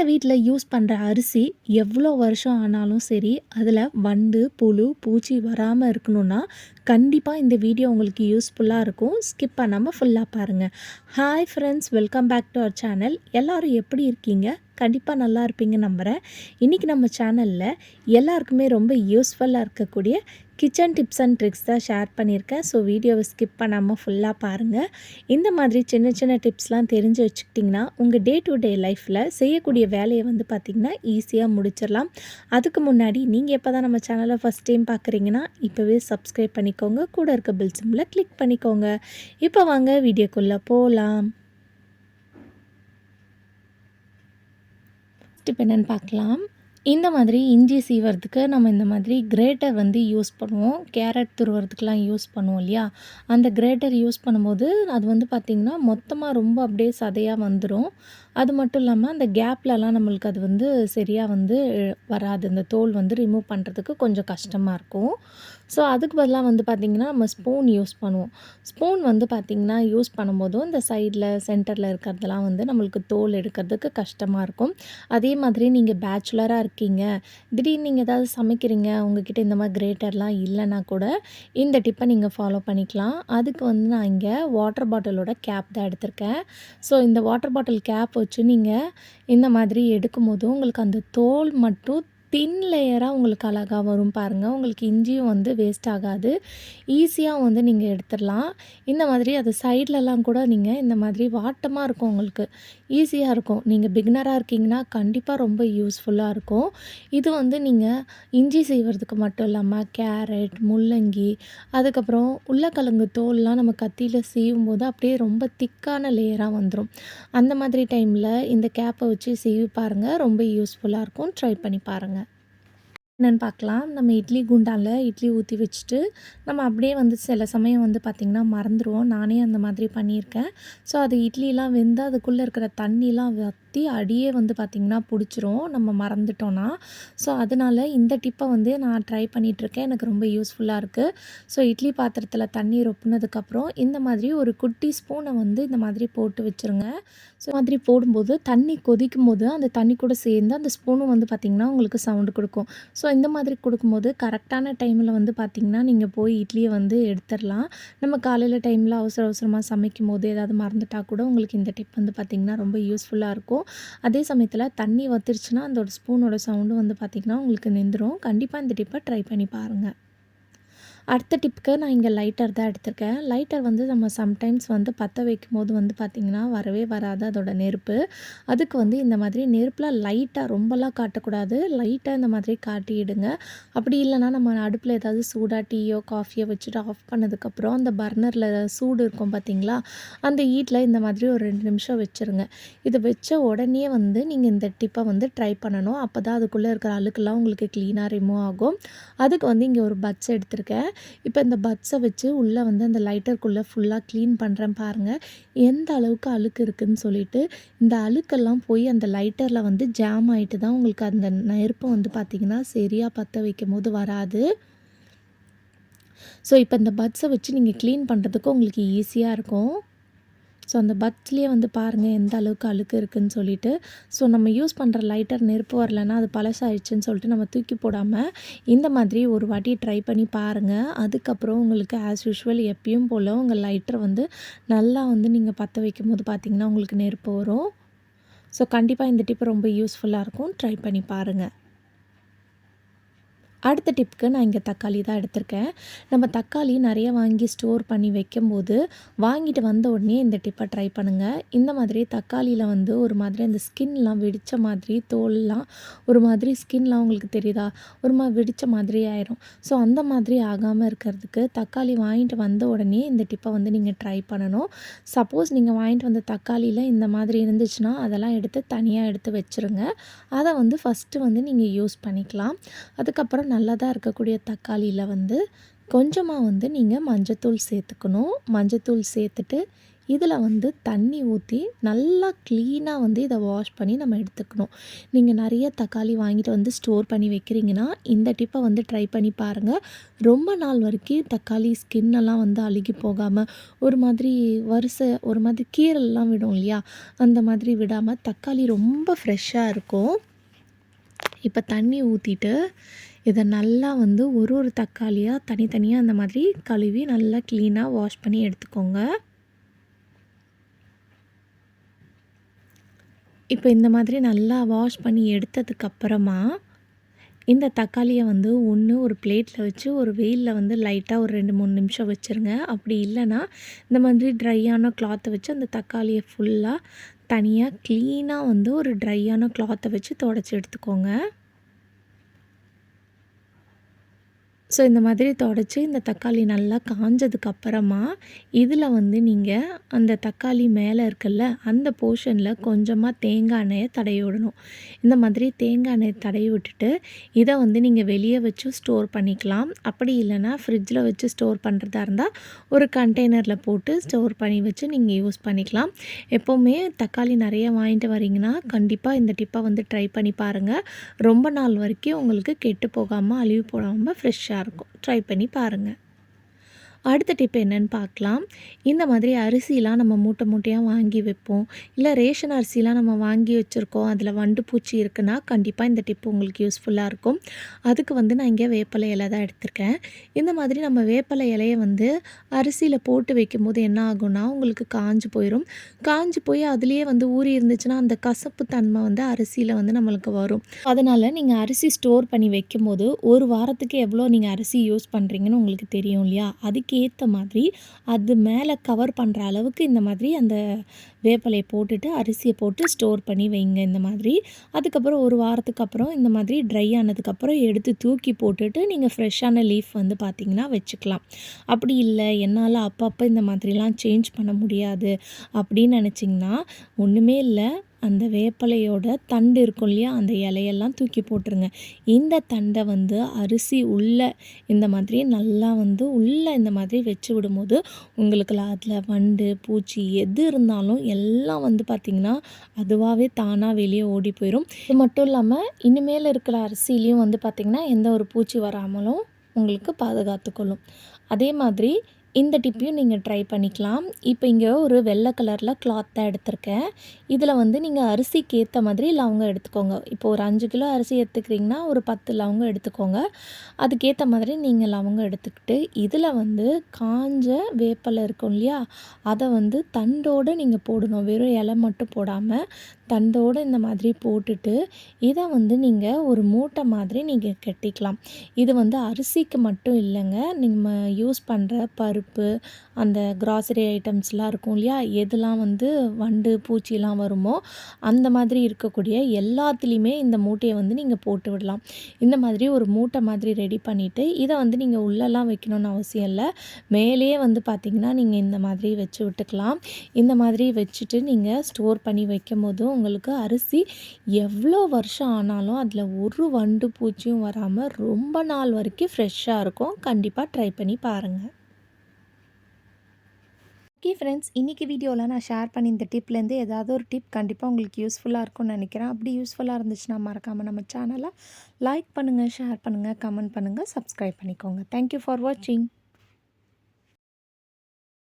எங்கள் வீட்டில் யூஸ் பண்ணுற அரிசி எவ்வளோ வருஷம் ஆனாலும் சரி அதில் வண்டு புழு பூச்சி வராமல் இருக்கணும்னா கண்டிப்பாக இந்த வீடியோ உங்களுக்கு யூஸ்ஃபுல்லாக இருக்கும். ஸ்கிப் பண்ணாமல் ஃபுல்லாக பாருங்கள் hi friends welcome back to our channel எல்லோரும் எப்படி இருக்கீங்க? கண்டிப்பாக நல்லா இருப்பீங்க நம்புகிறேன் இன்றைக்கி நம்ம சேனலில் எல்லாருக்குமே ரொம்ப யூஸ்ஃபுல்லாக இருக்கக்கூடிய கிச்சன் டிப்ஸ் அண்ட் ட்ரிக்ஸ் தான் ஷேர் பண்ணியிருக்கேன். ஸோ வீடியோவை ஸ்கிப் பண்ணாமல் ஃபுல்லாக பாருங்கள் இந்த மாதிரி சின்ன சின்ன டிப்ஸ்லாம் தெரிஞ்சு வச்சுக்கிட்டிங்கன்னா உங்கள் டே டு டே லைஃப்பில் செய்யக்கூடிய வேலையை வந்து பார்த்திங்கன்னா ஈஸியாக முடிச்சிடலாம். அதுக்கு முன்னாடி நீங்கள் எப்போ தான் நம்ம சேனலை ஃபஸ்ட் டைம் பார்க்குறீங்கன்னா இப்போவே சப்ஸ்கிரைப் பண்ணிக்கோங்க. கூட இருக்க பில் சிம்மில் கிளிக் பண்ணிக்கோங்க. இப்போ வாங்க வீடியோக்குள்ளே போகலாம் இப்போ என்னென்னு பார்க்கலாம். இந்த மாதிரி இஞ்சி சீவறதுக்கு நம்ம இந்த மாதிரி கிரேட்டர் வந்து யூஸ் பண்ணுவோம். கேரட் துருவறதுக்கெலாம் யூஸ் பண்ணுவோம் இல்லையா? அந்த கிரேட்டர் யூஸ் பண்ணும்போது அது வந்து பார்த்திங்கன்னா மொத்தமாக ரொம்ப அப்படியே சதையாக வந்துடும் அது மட்டும் இல்லாமல் அந்த கேப்லலாம் நம்மளுக்கு அது வந்து சரியாக வந்து வராது. இந்த தோல் வந்து ரிமூவ் பண்ணுறதுக்கு கொஞ்சம் கஷ்டமாக இருக்கும். ஸோ அதுக்கு பதிலாக வந்து பார்த்திங்கன்னா நம்ம ஸ்பூன் யூஸ் பண்ணுவோம். ஸ்பூன் வந்து பார்த்திங்கன்னா யூஸ் பண்ணும்போதும் இந்த சைடில் சென்டரில் இருக்கிறதெல்லாம் வந்து நம்மளுக்கு தோல் எடுக்கிறதுக்கு கஷ்டமாக இருக்கும். அதே மாதிரி நீங்கள் பேச்சுலராக இருக்கீங்க திடீர்னு நீங்கள் ஏதாவது சமைக்கிறீங்க உங்ககிட்ட இந்த மாதிரி கிரேட்டர்லாம் இல்லைன்னா கூட இந்த டிப்பை நீங்கள் ஃபாலோ பண்ணிக்கலாம். அதுக்கு வந்து நான் இங்கே வாட்டர் பாட்டிலோட கேப் தான் எடுத்திருக்கேன். ஸோ இந்த வாட்டர் பாட்டில் கேப் வச்சு நீங்கள் இந்த மாதிரி எடுக்கும் போது உங்களுக்கு அந்த தோல் மட்டும் தின் லேயராக உங்களுக்கு அழகாக வரும் பாருங்கள் உங்களுக்கு இஞ்சியும் வந்து வேஸ்ட் ஆகாது. ஈஸியாக வந்து நீங்கள் எடுத்துடலாம். இந்த மாதிரி அது சைட்லலாம் கூட நீங்கள் இந்த மாதிரி வாட்டமாக இருக்கும் உங்களுக்கு. ஈஸியாக இருக்கும். நீங்கள் பிகினராக இருக்கீங்கன்னா கண்டிப்பாக ரொம்ப யூஸ்ஃபுல்லாக இருக்கும். இது வந்து நீங்கள் இஞ்சி செய்வதுக்கு மட்டும் இல்லாமல் கேரட் முள்ளங்கி அதுக்கப்புறம் உள்ளக்கிழங்கு தோல்லாம் நம்ம கத்தியில் செய்யும் போது அப்படியே ரொம்ப திக்கான லேயராக வந்துடும் அந்த மாதிரி டைமில் இந்த கேப்பை வச்சு சீவி பாருங்கள் ரொம்ப யூஸ்ஃபுல்லாக இருக்கும். ட்ரை பண்ணி பாருங்கள் என்னென்னு பார்க்கலாம். நம்ம இட்லி குண்டானில் இட்லி ஊற்றி வச்சுட்டு நம்ம அப்படியே வந்து சில சமயம் வந்து பார்த்திங்கன்னா மறந்துடுவோம் நானே அந்த மாதிரி பண்ணியிருக்கேன். ஸோ அது இட்லிலாம் வெந்து அதுக்குள்ளே இருக்கிற தண்ணிலாம் சுற்றி அடியே வந்து பார்த்திங்கன்னா பிடிச்சிரும். நம்ம மறந்துட்டோன்னா ஸோ அதனால் இந்த டிப்பை வந்து நான் ட்ரை பண்ணிகிட்ருக்கேன் எனக்கு ரொம்ப யூஸ்ஃபுல்லாக இருக்குது ஸோ இட்லி பாத்திரத்தில் தண்ணி ரொப்புனதுக்கப்புறம் இந்த மாதிரி ஒரு குட்டி ஸ்பூனை வந்து இந்த மாதிரி போட்டு வச்சுருங்க. ஸோ மாதிரி போடும்போது தண்ணி கொதிக்கும் போது அந்த தண்ணி கூட சேர்ந்து அந்த ஸ்பூனும் வந்து பார்த்திங்கன்னா உங்களுக்கு சவுண்டு கொடுக்கும். ஸோ இந்த மாதிரி கொடுக்கும்போது கரெக்டான டைமில் வந்து பார்த்திங்கன்னா நீங்கள் போய் இட்லியை வந்து எடுத்துடலாம். நம்ம காலையில் டைமில் அவசர அவசரமாக சமைக்கும் போது ஏதாவது மறந்துட்டால் கூட உங்களுக்கு இந்த டிப் வந்து பார்த்திங்கன்னா ரொம்ப யூஸ்ஃபுல்லாக இருக்கும். அதே சமயத்தில் தண்ணி வத்துருச்சுன்னா அந்த ஒரு ஸ்பூனோட சவுண்டு வந்து பார்த்திங்கன்னா உங்களுக்கு நின்றுடும் கண்டிப்பாக இந்த டிப்பை ட்ரை பண்ணி பாருங்கள் அடுத்த டிப்புக்கு நான் இங்கே லைட்டர் தான் எடுத்திருக்கேன். லைட்டர் வந்து நம்ம சம்டைம்ஸ் வந்து பற்ற வைக்கும் போது வந்து பார்த்திங்கன்னா வரவே வராது அதோட நெருப்பு. அதுக்கு வந்து இந்த மாதிரி நெருப்பில் லைட்டாக ரொம்பலாம் காட்டக்கூடாது. லைட்டாக இந்த மாதிரி காட்டிடுங்க அப்படி இல்லைனா நம்ம அடுப்பில் ஏதாவது சூடாக டீயோ காஃபியோ வச்சுட்டு ஆஃப் பண்ணதுக்கப்புறம் அந்த பர்னரில் சூடு இருக்கும் பார்த்திங்களா? அந்த ஹீட்டில் இந்த மாதிரி ஒரு ரெண்டு நிமிஷம் வச்சுருங்க. இது வச்ச உடனே வந்து நீங்கள் இந்த டிப்பை வந்து ட்ரை பண்ணணும். அப்போ தான் அதுக்குள்ளே இருக்கிற அழுக்கெல்லாம் உங்களுக்கு க்ளீனாக ரிமூவ் ஆகும். அதுக்கு வந்து இங்கே ஒரு பட்ஸ் எடுத்திருக்கேன். இப்போ இந்த பட்ஸை வச்சு உள்ளே வந்து அந்த லைட்டருக்குள்ளே ஃபுல்லாக க்ளீன் பண்ணுறேன் பாருங்கள் எந்த அளவுக்கு அழுக்கு இருக்குதுன்னு சொல்லிட்டு இந்த அழுக்கெல்லாம் போய் அந்த லைட்டரில் வந்து ஜாம் ஆகிட்டு தான் உங்களுக்கு அந்த நெருப்பை வந்து பார்த்திங்கன்னா சரியாக பற்ற வைக்கும் போது வராது. ஸோ இப்போ இந்த பட்ஸை வச்சு நீங்கள் க்ளீன் பண்ணுறதுக்கு உங்களுக்கு ஈஸியாக இருக்கும். ஸோ அந்த பட்ஸ்லேயே வந்து பாருங்கள் எந்த அளவுக்கு அழுக்கு இருக்குதுன்னு சொல்லிட்டு. ஸோ நம்ம யூஸ் பண்ணுற லைட்டர் நெருப்பு வரலன்னா அது பழசாயிடுச்சுன்னு சொல்லிட்டு நம்ம தூக்கி போடாமல் இந்த மாதிரி ஒரு வாட்டி ட்ரை பண்ணி பாருங்கள் அதுக்கப்புறம் உங்களுக்கு ஆஸ் யூஷுவல் எப்பயும் போல் உங்கள் லைட்டர் வந்து நல்லா வந்து நீங்கள் பற்ற வைக்கும் போது பார்த்திங்கன்னா உங்களுக்கு நெருப்பு வரும். ஸோ கண்டிப்பாக இந்த டிப்பு ரொம்ப யூஸ்ஃபுல்லாக இருக்கும். ட்ரை பண்ணி பாருங்கள் அடுத்த டிப்புக்கு நான் இங்கே தக்காளி தான் எடுத்திருக்கேன். நம்ம தக்காளி நிறைய வாங்கி ஸ்டோர் பண்ணி வைக்கும்போது வாங்கிட்டு வந்த உடனே இந்த டிப்பை ட்ரை பண்ணுங்கள் இந்த மாதிரி தக்காளியில் வந்து ஒரு மாதிரி அந்த ஸ்கின்லாம் வெடித்த மாதிரி தோல்லாம் ஒரு மாதிரி ஸ்கின்லாம் உங்களுக்கு தெரியுதா? ஒரு மாதிரி வெடித்த மாதிரி ஆயிரும். ஸோ அந்த மாதிரி ஆகாமல் இருக்கிறதுக்கு தக்காளி வாங்கிட்டு வந்த உடனே இந்த டிப்பை வந்து நீங்கள் ட்ரை பண்ணணும். சப்போஸ் நீங்கள் வாங்கிட்டு வந்த தக்காளியில் இந்த மாதிரி இருந்துச்சுன்னா அதெல்லாம் எடுத்து தனியாக எடுத்து வச்சுருங்க. அதை வந்து ஃபஸ்ட்டு வந்து நீங்கள் யூஸ் பண்ணிக்கலாம். அதுக்கப்புறம் நல்லதாக இருக்கக்கூடிய தக்காளியில் வந்து கொஞ்சமாக வந்து நீங்கள் மஞ்சத்தூள் சேர்த்துக்கணும். மஞ்சத்தூள் சேர்த்துட்டு இதில் வந்து தண்ணி ஊற்றி நல்லா க்ளீனாக வந்து இதை வாஷ் பண்ணி நம்ம எடுத்துக்கணும். நீங்கள் நிறைய தக்காளி வாங்கிட்டு வந்து ஸ்டோர் பண்ணி வைக்கிறீங்கன்னா இந்த டிப்பை வந்து ட்ரை பண்ணி பாருங்கள் ரொம்ப நாள் வரைக்கும் தக்காளி ஸ்கின்னெல்லாம் வந்து அழுகி போகாமல் ஒரு மாதிரி வரிசை ஒரு மாதிரி கீரல்லாம் விடும் இல்லையா? அந்த மாதிரி விடாமல் தக்காளி ரொம்ப ஃப்ரெஷ்ஷாக இருக்கும். இப்போ தண்ணி ஊற்றிட்டு இதை நல்லா வந்து ஒரு ஒரு தக்காளியாக தனித்தனியாக அந்த மாதிரி கழுவி நல்லா க்ளீனாக வாஷ் பண்ணி எடுத்துக்கோங்க. இப்போ இந்த மாதிரி நல்லா வாஷ் பண்ணி எடுத்ததுக்கப்புறமா இந்த தக்காளியை வந்து ஒன்று ஒரு பிளேட்டில் வச்சு ஒரு வெயிலில் வந்து லைட்டாக ஒரு ரெண்டு மூணு நிமிஷம் வச்சுருங்க. அப்படி இல்லைன்னா இந்த மாதிரி ட்ரையான கிளாத்தை வச்சு அந்த தக்காளியை ஃபுல்லாக தனியாக க்ளீனாக வந்து ஒரு ட்ரையான கிளாத்தை வச்சு தொடச்சி எடுத்துக்கோங்க. ஸோ இந்த மாதிரி தொடச்சி இந்த தக்காளி நல்லா காஞ்சதுக்கப்புறமா இதில் வந்து நீங்கள் அந்த தக்காளி மேலே இருக்குல்ல அந்த போர்ஷனில் கொஞ்சமாக தேங்காய் எண்ணெயை தடவி விடணும். இந்த மாதிரி தேங்காய் எண்ணெயை தடவி விட்டுட்டு இதை வந்து நீங்கள் வெளியே வச்சு ஸ்டோர் பண்ணிக்கலாம். அப்படி இல்லைன்னா ஃப்ரிட்ஜில் வச்சு ஸ்டோர் பண்ணுறதா இருந்தால் ஒரு கண்டெய்னரில் போட்டு ஸ்டோர் பண்ணி வச்சு நீங்கள் யூஸ் பண்ணிக்கலாம். எப்போவுமே தக்காளி நிறைய வாங்கிட்டு வரீங்கன்னா கண்டிப்பாக இந்த டிப்பை வந்து ட்ரை பண்ணி பாருங்கள் ரொம்ப நாள் வரைக்கும் உங்களுக்கு கெட்டு போகாமல் அழிவு போடாமல் ஃப்ரெஷ்ஷாக இருக்கும் ட்ரை பண்ணி பாருங்கள் அடுத்த டிப் என்னென்னு பார்க்கலாம். இந்த மாதிரி அரிசிலாம் நம்ம மூட்டை மூட்டையாக வாங்கி வைப்போம். இல்லை ரேஷன் அரிசிலாம் நம்ம வாங்கி வச்சுருக்கோம். அதில் வண்டு பூச்சி இருக்குன்னா கண்டிப்பாக இந்த டிப் உங்களுக்கு யூஸ்ஃபுல்லாக இருக்கும். அதுக்கு வந்து நான் இங்கே வேப்பலை இலை தான் எடுத்திருக்கேன். இந்த மாதிரி நம்ம வேப்பலை இலையை வந்து அரிசியில் போட்டு வைக்கும்போது என்ன ஆகும்னா உங்களுக்கு காஞ்சு போயிடும் காஞ்சு போய் அதுலேயே வந்து ஊறி இருந்துச்சுன்னா அந்த கசப்பு தன்மை வந்து அரிசியில் வந்து நம்மளுக்கு வரும். அதனால் நீங்கள் அரிசி ஸ்டோர் பண்ணி வைக்கும்போது ஒரு வாரத்துக்கு எவ்வளோ நீங்கள் அரிசி யூஸ் பண்ணுறீங்கன்னு உங்களுக்கு தெரியும் இல்லையா? அதுக்கு ஏற்ற மாதிரி அது மேலே கவர் பண்ணுற அளவுக்கு இந்த மாதிரி அந்த வேப்பலையை போட்டுட்டு அரிசியை போட்டு ஸ்டோர் பண்ணி வைங்க இந்த மாதிரி. அதுக்கப்புறம் ஒரு வாரத்துக்கு அப்புறம் இந்த மாதிரி ட்ரை ஆனதுக்கப்புறம் எடுத்து தூக்கி போட்டுட்டு நீங்கள் ஃப்ரெஷ்ஷான லீஃப் வந்து பார்த்திங்கன்னா வச்சுக்கலாம். அப்படி இல்லை என்னால் அப்பப்போ இந்த மாதிரிலாம் சேஞ்ச் பண்ண முடியாது அப்படின்னு நினச்சிங்கன்னா ஒன்றுமே இல்லை. அந்த வேப்பலையோட தண்டு இருக்கும் இல்லையா அந்த இலையெல்லாம் தூக்கி போட்டுருங்க. இந்த தண்டை வந்து அரிசி உள்ளே இந்த மாதிரி நல்லா வந்து உள்ளே இந்த மாதிரி வச்சு விடும்போது உங்களுக்கு அதில் வண்டு பூச்சி எது இருந்தாலும் எல்லாம் வந்து பார்த்திங்கன்னா அதுவாகவே தானாக வெளியே ஓடி போயிடும் இது மட்டும் இல்லாமல் இனிமேல் இருக்கிற அரிசிலையும் வந்து பார்த்திங்கன்னா எந்த ஒரு பூச்சி வராமலும் உங்களுக்கு பாதுகாத்துக்கொள்ளும் அதே மாதிரி இந்த டிப்பையும் நீங்கள் ட்ரை பண்ணிக்கலாம். இப்போ இங்கே ஒரு வெள்ளை கலரில் கிளாத் தான் எடுத்திருக்கேன். இதில் வந்து நீங்கள் அரிசிக்கு ஏற்ற மாதிரி லவங்கம் எடுத்துக்கோங்க. இப்போ ஒரு அஞ்சு கிலோ அரிசி எடுத்துக்கிறீங்கன்னா ஒரு பத்து லவங்கம் எடுத்துக்கோங்க. அதுக்கேற்ற மாதிரி நீங்கள் லவங்கம் எடுத்துக்கிட்டு இதில் வந்து காஞ்ச வேப்பலை இருக்கும் இல்லையா? அதை வந்து தண்டோடு நீங்கள் போடணும். வெறும் இலை மட்டும் போடாமல் தண்டோடு இந்த மாதிரி போட்டுட்டு இதை வந்து நீங்கள் ஒரு மூட்டை மாதிரி நீங்கள் கட்டிக்கலாம். இது வந்து அரிசிக்கு மட்டும் இல்லைங்க. நீங்கள் யூஸ் பண்ணுற பருப்பு அந்த கிராசரி ஐட்டம்ஸ்லாம் இருக்கும் இல்லையா? எதெல்லாம் வந்து வண்டு பூச்சிலாம் வருமோ அந்த மாதிரி இருக்கக்கூடிய எல்லாத்துலேயுமே இந்த மூட்டையை வந்து நீங்கள் போட்டு விடலாம். இந்த மாதிரி ஒரு மூட்டை மாதிரி ரெடி பண்ணிவிட்டு இதை வந்து நீங்கள் உள்ளெல்லாம் வைக்கணும்னு அவசியம் இல்லை. மேலேயே வந்து பார்த்திங்கன்னா நீங்கள் இந்த மாதிரி வச்சு விட்டுக்கலாம். இந்த மாதிரி வச்சுட்டு நீங்கள் ஸ்டோர் பண்ணி வைக்கும் போதும் உங்களுக்கு அரிசி எவ்வளோ வருஷம் ஆனாலும் அதில் ஒரு வண்டு பூச்சியும் வராமல் ரொம்ப நாள் வரைக்கும் ஃப்ரெஷ்ஷாக இருக்கும். கண்டிப்பாக ட்ரை பண்ணி பாருங்கள் ஓகே ஃப்ரெண்ட்ஸ் இன்றைக்கி வீடியோவில் நான் ஷேர் பண்ணி இந்த டிப்லேருந்து ஏதாவது ஒரு டிப் கண்டிப்பாக உங்களுக்கு யூஸ்ஃபுல்லாக இருக்கும்னு நினைக்கிறேன். அப்படி யூஸ்ஃபுல்லாக இருந்துச்சுன்னா மறக்காமல் நம்ம சேனலை லைக் பண்ணுங்கள் ஷேர் பண்ணுங்கள் கமெண்ட் பண்ணுங்கள் சப்ஸ்கிரைப் பண்ணிக்கோங்க. தேங்க்யூ ஃபார் வாட்சிங்